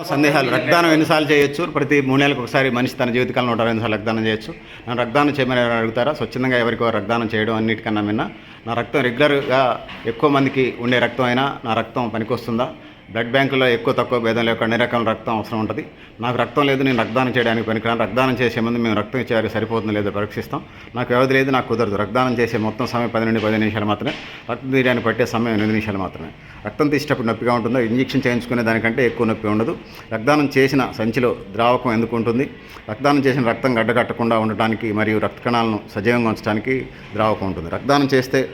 సందేహాలు. రక్తదానం ఎన్నిసార్లు చేయొచ్చు? ప్రతి మూడు నెలలకు ఒకసారి మనిషి తన జీవితకాలంలో నూట అరవై సార్లు రక్తదానం చేయొచ్చు. నన్ను రక్తదానం చేయమని అడుగుతారా? స్వచ్ఛందంగా ఎవరికో రక్తదానం చేయడం అన్నిటికన్నా మిన్న. నా రక్తం రెగ్యులర్గా ఎక్కువ మందికి ఉండే రక్తం అయినా నా రక్తం పనికొస్తుందా? బ్లడ్ బ్యాంకులో ఎక్కువ తక్కువ భేదం లేక అన్ని రకాల రక్తం అవసరం ఉంటుంది? నాకు రక్తం లేదు నేను రక్తదానం చేయడానికి పనికిరాను. రక్తదానం చేసే ముందు మేము రక్తం ఇచ్చేవారికి సరిపోతుందో లేదో పరీక్షిస్తాం. నాకు వ్యవధి లేదు నాకు కుదరదు. రక్తదానం చేసే మొత్తం సమయం పది నుండి పది నిమిషాలు మాత్రమే. రక్తం తీయడానికి పట్టే సమయం ఎనిమిది నిమిషాలు మాత్రమే. రక్తం తీసేటప్పుడు నొప్పిగా ఉంటుందో ఇంజక్షన్ చేయించుకునే దానికంటే ఎక్కువ నొప్పి ఉండదు. రక్తదానం చేసిన సంచిలో ద్రావకం ఎందుకు ఉంటుంది? రక్తదానం చేసిన రక్తం గడ్డకట్టకుండా ఉండటానికి మరియు రక్త కణాలను సజీవంగా ఉంచడానికి ద్రావకం ఉంటుంది. రక్తదానం చేస్తే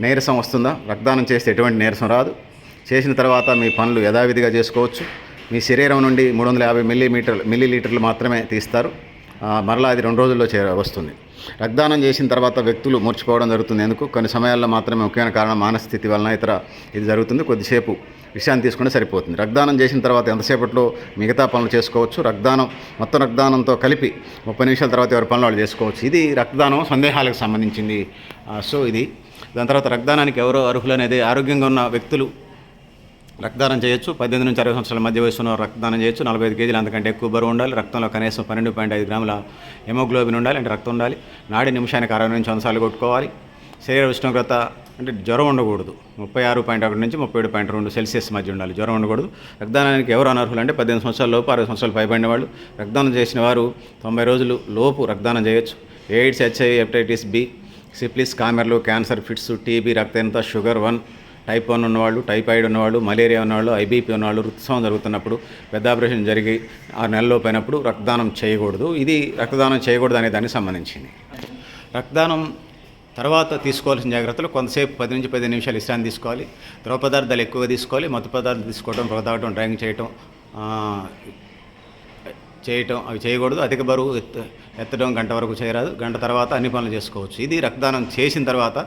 నీరసం వస్తుందా? రక్తదానం చేస్తే ఎటువంటి నీరసం రాదు. చేసిన తర్వాత మీ పనులు యథావిధిగా చేసుకోవచ్చు. మీ శరీరం నుండి మూడు వందల యాభై మిల్లీమీటర్లు మిల్లీ లీటర్లు మాత్రమే తీస్తారు. మరలా అది రెండు రోజుల్లో చే వస్తుంది. రక్తదానం చేసిన తర్వాత వ్యక్తులు మూర్చిపోవడం జరుగుతుంది ఎందుకు? కొన్ని సమయాల్లో మాత్రమే ముఖ్యమైన కారణం మానస్థితి వలన ఇతర ఇది జరుగుతుంది. కొద్దిసేపు విషయాన్ని తీసుకుంటే సరిపోతుంది. రక్తదానం చేసిన తర్వాత ఎంతసేపట్లో మిగతా పనులు చేసుకోవచ్చు. రక్తదానం మొత్తం రక్తదానంతో కలిపి ముప్పై నిమిషాల తర్వాత ఎవరి పనులు వాళ్ళు చేసుకోవచ్చు. ఇది రక్తదానం సందేహాలకు సంబంధించింది. సో ఇది. దాని తర్వాత రక్తదానానికి ఎవరో అర్హులు అనేది ఆరోగ్యంగా ఉన్న వ్యక్తులు రక్తదానం చేయొచ్చు. పద్దెనిమిది నుంచి అరవై సంవత్సరాల మధ్య వయసు రక్తదానం చేయొచ్చు. నలభై ఐదు కేజీలు అంతకంటే ఎక్కువ బరువు ఉండాలి. రక్తంలో కనీసం పన్నెండు పాయింట్ ఐదు గ్రాముల హెమోగ్లోబిన్ ఉండాలి. అంటే రక్తం ఉండాలి. నాడి నిమిషానికి అరవై నుంచి అంశాలు కొట్టుకోవాలి. శరీర ఉష్ణోగ్రత అంటే జ్వరం ఉండకూడదు. ముప్పై ఆరు పాయింట్ ఒకటి నుంచి ముప్పై ఏడు పాయింట్ రెండు సెల్సియస్ మధ్య ఉండాలి. జ్వరం ఉండకూడదు. రక్తదానానికి ఎవరు అనర్హులు అంటే పద్దెనిమిది సంవత్సరాల లోపు అరవై సంవత్సరాలు పైబడిన వాళ్ళు. రక్తదానం చేసిన వారు తొంభై రోజులు లోపు రక్తదానం చేయొచ్చు. AIDS HI hepatitis B syphilis కామెర్లు క్యాన్సర్ ఫిట్స్ టీబీ రక్తహీనత షుగర్ వన్ టైప్ వన్ ఉన్నవాళ్ళు టైఫాయిడ్ ఉన్నవాళ్ళు మలేరియా ఉన్నవాళ్ళు ఐబీపీ ఉన్నవాళ్ళు ఋతుస్రావం జరుగుతున్నప్పుడు పెద్ద ఆపరేషన్ జరిగి ఆరు నెలల్లో పోయినప్పుడు రక్తదానం చేయకూడదు. ఇది రక్తదానం చేయకూడదు అనే దానికి సంబంధించింది. రక్తదానం తర్వాత తీసుకోవాల్సిన జాగ్రత్తలు కొంతసేపు పది నుంచి పదిహేను నిమిషాలు విశ్రాంతి తీసుకోవాలి. ద్రవ పదార్థాలు ఎక్కువగా తీసుకోవాలి. మత్తు పదార్థాలు తీసుకోవడం పొగ డ్రైవింగ్ చేయటం చేయటం అవి చేయకూడదు. అధిక బరువు ఎత్త ఎత్తడం గంట వరకు చేయరాదు. గంట తర్వాత అన్ని పనులు చేసుకోవచ్చు. ఇది రక్తదానం చేసిన తర్వాత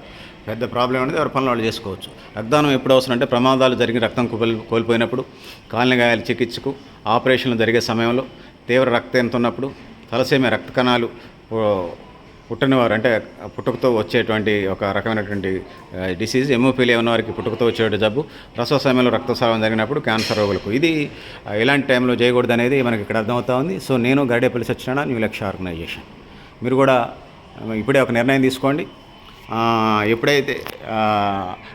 పెద్ద ప్రాబ్లం అనేది ఎవరి పనులు వాళ్ళు చేసుకోవచ్చు. రక్తదానం ఎప్పుడు అవసరం అంటే ప్రమాదాలు జరిగిన రక్తం కోల్ కోల్పోయినప్పుడు కాలిన గాయాల చికిత్సకు ఆపరేషన్లు జరిగే సమయంలో తీవ్ర రక్తహీనత ఉన్నప్పుడు తలసేమే రక్త కణాలు పుట్టనివారు అంటే పుట్టుకతో వచ్చేటువంటి ఒక రకమైనటువంటి డిసీజ్ ఎమోఫీలియా ఉన్న వారికి పుట్టుకతో వచ్చే జబ్బు ప్రసవ సమయంలో రక్తస్రావం జరిగినప్పుడు క్యాన్సర్ రోగులకు. ఇది ఇలాంటి టైంలో చేయకూడదు అనేది మనకి ఇక్కడ అర్థమవుతా ఉంది. సో నేను గడిపల్లి సత్యనారాయణ న్యూ లక్ష్య ఆర్గనైజేషన్. మీరు కూడా ఇప్పుడే ఒక నిర్ణయం తీసుకోండి. ఎప్పుడైతే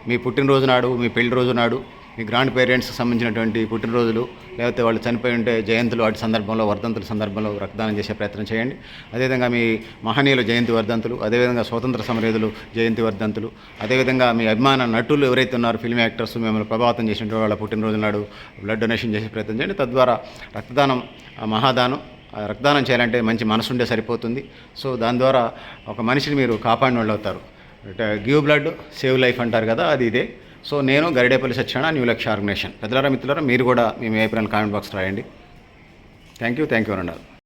మీ పుట్టినరోజు నాడు మీ పెళ్ళి రోజు నాడు మీ గ్రాండ్ పేరెంట్స్కి సంబంధించినటువంటి పుట్టినరోజులు లేకపోతే వాళ్ళు చనిపోయి ఉంటే జయంతులు వాటి సందర్భంలో వర్ధంతుల సందర్భంలో రక్తదానం చేసే ప్రయత్నం చేయండి. అదేవిధంగా మీ మహనీయుల జయంతి వర్ధంతులు అదేవిధంగా స్వతంత్ర సమరేధులు జయంతి వర్ధంతులు అదేవిధంగా మీ అభిమాన నటులు ఎవరైతే ఉన్నారో ఫిల్మ్ యాక్టర్స్ మిమ్మల్ని ప్రభావితం చేసిన వాళ్ళ పుట్టినరోజు నాడు బ్లడ్ డొనేషన్ చేసే ప్రయత్నం చేయండి. తద్వారా రక్తదానం మహాదానం రక్తదానం చేయాలంటే మంచి మనసు ఉండే సరిపోతుంది. సో దాని ద్వారా ఒక మనిషిని మీరు కాపాడిన వాళ్ళు అవుతారు గివ్ బ్లడ్ సేవ్ లైఫ్ అంటారు కదా అది ఇదే. సో నేను గరిడేపల్లి సత్యనారాయణ న్యూ లక్ష్య ఆర్గనైజేషన్ పెద్దలారా మిత్రులారా మీరు కూడా మీ అభిప్రాయాలు కామెంట్ బాక్స్ రాయండి. థ్యాంక్ యూ థ్యాంక్ యూ అనండి